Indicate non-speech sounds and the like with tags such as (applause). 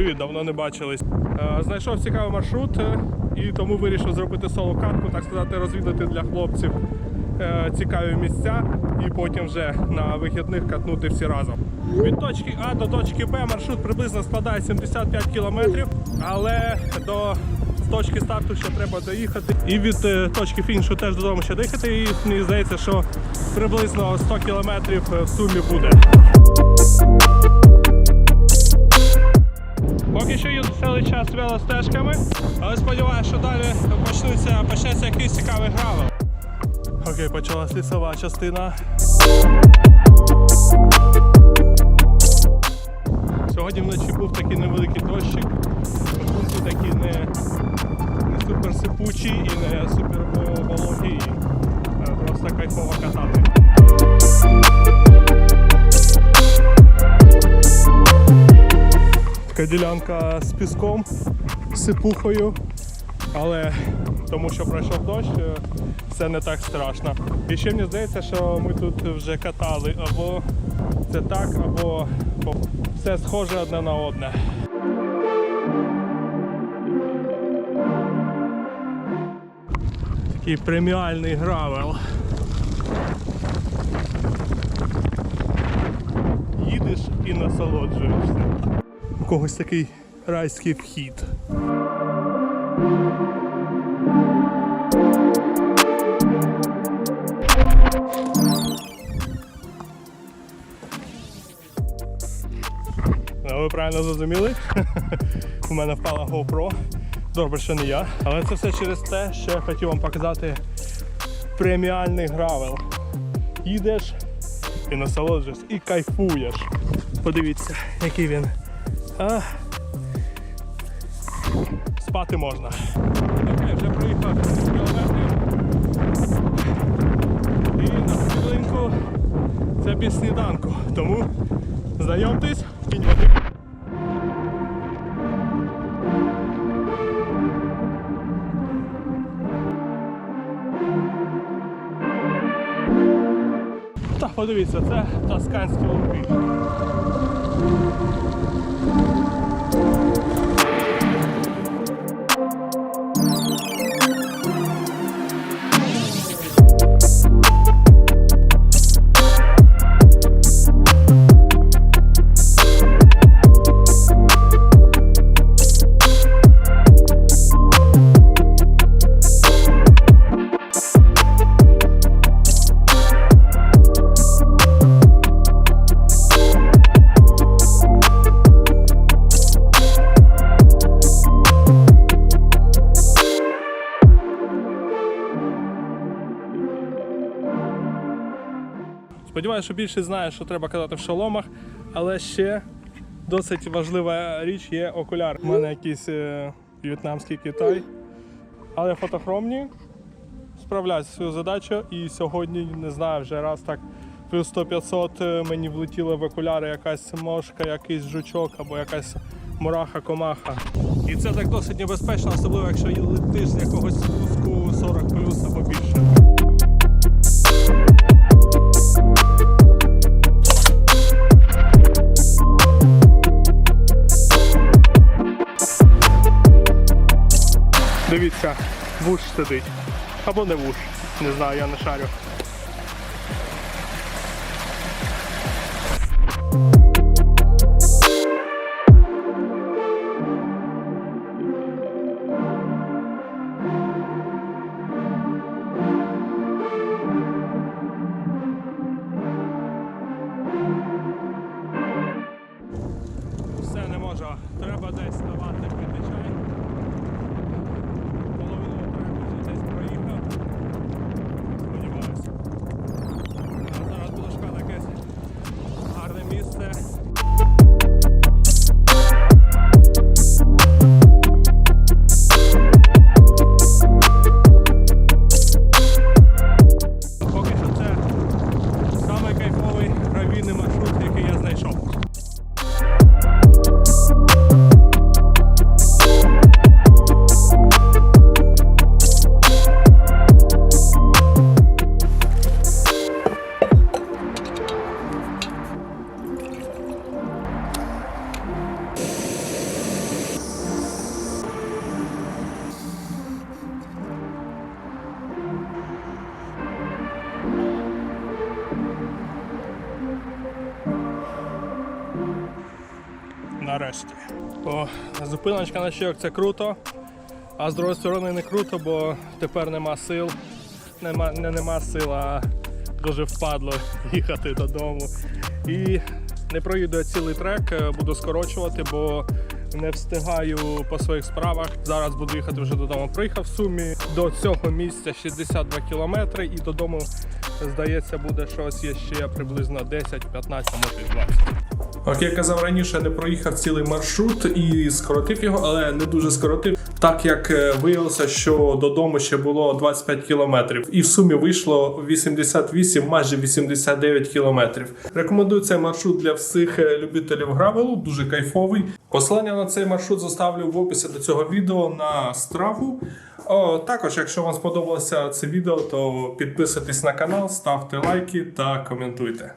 Привіт, давно не бачились. Е, Знайшов цікавий маршрут е, і тому вирішив зробити соло-катку, так сказати, розвідати для хлопців е, цікаві місця і потім вже на вихідних катнути всі разом. Від точки А до точки Б маршрут приблизно складає 75 кілометрів, але до точки старту ще треба доїхати. І від точки фінішу теж додому ще доїхати. І мені здається, що приблизно 100 кілометрів в сумі буде. Час велостежками, але сподіваюся, що далі почнуться, почнеться якийсь цікавий гравел. Окей, почалась лісова частина. Сьогодні вночі був такий невеликий дощик. Пункти такі не, не супер сипучі і не супер вологі. Е, Просто кайфово катати. Така ділянка з піском, сипухою, але тому що пройшов дощ, е, це не так страшно. І ще мені здається, що ми тут вже катали або це так, або все схоже одне на одне. Такий преміальний гравел. Їдеш і насолоджуєшся. У когось такий райський вхід. Ви правильно зрозуміли? (laughs) У мене впала GoPro. Добре, що не я. Але це все через те, що я хотів вам показати преміальний гравел. Їдеш і насолоджуєшся, і кайфуєш. Подивіться, який він. А, спати можна. Окей, вже проїхав 10 кілометрів. І на хвилинку це без сніданку. Тому знайомтесь, кінь води. Подивіться, це тосканські луки. Сподіваюся, що більше знає, що треба казати в шоломах, але ще досить важлива річ є окуляр. У мене якийсь е, в'єтнамський Китай, але фотохромні справляють свою задачу. І сьогодні, не знаю, вже раз так плюс 100-500 е, мені влетіла в окуляри якась мошка, якийсь жучок або якась мураха-комаха. І це так досить небезпечно, особливо якщо летиш з якогось спуску 40 плюс або більше. Дивіться, вуш сидить. Або не вуш. Не знаю, я не шарю. Нарешті. О, зупиночка на щок це круто. А з другої сторони не круто, бо тепер нема сил. Нема, не нема сил, а дуже впадло (laughs) їхати додому. І не проїду цілий трек, е, буду скорочувати, бо не встигаю по своїх справах. Зараз буду їхати вже додому. Приїхав в сумі до цього місця 62 кілометри і додому, здається, буде щось є ще приблизно 10, 15, може і 20. Як я казав раніше, не проїхав цілий маршрут і скоротив його, але не дуже скоротив, так як е, виявилося, що додому ще було 25 кілометрів, і в сумі вийшло 88, майже 89 кілометрів. Рекомендую цей маршрут для всіх е, любителів гравелу, дуже кайфовий. Посилання на цей маршрут заставлю в описі до цього відео на страву. О, також, якщо вам сподобалося це відео, то підписуйтесь на канал, ставте лайки та коментуйте.